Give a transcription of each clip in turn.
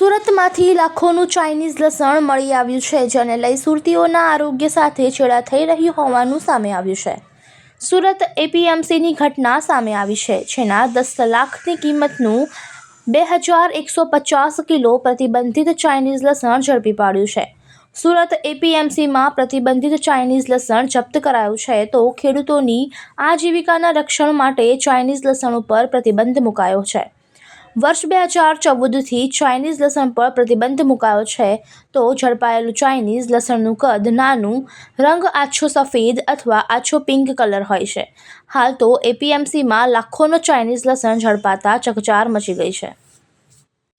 સુરતમાંથી લાખોનું Chinese લસણ મળી આવ્યું છે, જેને લઈ સુરતીઓના આરોગ્ય સાથે છેડા થઈ રહ્યું હોવાનું સામે આવ્યું છે. સુરત એપીએમસીની ઘટના સામે આવી છે, જેના દસ લાખની કિંમતનું બે હજાર એકસો પચાસ કિલો પ્રતિબંધિત ચાઇનીઝ લસણ ઝડપી પાડ્યું છે. સુરત એપીએમસીમાં પ્રતિબંધિત ચાઇનીઝ લસણ જપ્ત કરાયું છે તો ખેડૂતોની આજીવિકાના રક્ષણ માટે ચાઇનીઝ લસણ ઉપર પ્રતિબંધ મુકાયો છે. વર્ષ બે હજાર ચૌદથી ચાઇનીઝ લસણ પર પ્રતિબંધ મુકાયો છે. તો ઝડપાયેલું ચાઇનીઝ લસણનું કદ નાનું, રંગ આછો સફેદ અથવા આછો પિંક કલર હોય છે. હાલ તો એપીએમસીમાં લાખોનો ચાઇનીઝ લસણ ઝડપાતા ચકચાર મચી ગઈ છે.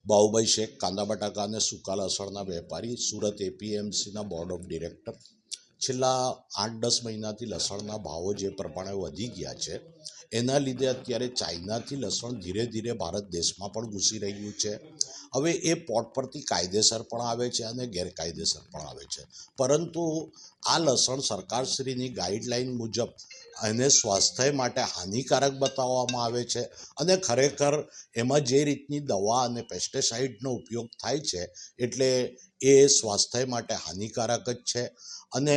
બાહુભાઈ શેખ, કાંદા બટાકા અને સૂકા લસણના વેપારી, સુરત એપીએમસીના બોર્ડ ઓફ ડિરેક્ટર છેલ્લા આઠ દસ મહિનાથી લસણના ભાવો જે પ્રમાણે વધી ગયા છે એના લીધે અત્યારે ચાઇનાથી લસણ ધીરે ધીરે ભારત દેશમાં પણ ઘૂસી રહ્યું છે. હવે એ પોટ પરથી કાયદેસર પણ આવે છે અને ગેરકાયદેસર પણ આવે છે. પરંતુ આ લસણ સરકારશ્રીની ગાઈડલાઈન મુજબ એને સ્વાસ્થ્ય માટે હાનિકારક બતાવવામાં આવે છે અને ખરેખર એમાં જે રીતની દવા અને પેસ્ટિસાઇડનો ઉપયોગ થાય છે એટલે એ સ્વાસ્થ્ય માટે હાનિકારક જ છે. અને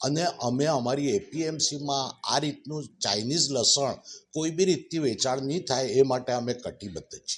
અને અમે અમારી એપીએમસીમાં આ રીતનું ચાઇનીઝ લસણ કોઈ બી રીતથી વેચાણ નહીં થાય એ માટે અમે કટિબદ્ધ છીએ.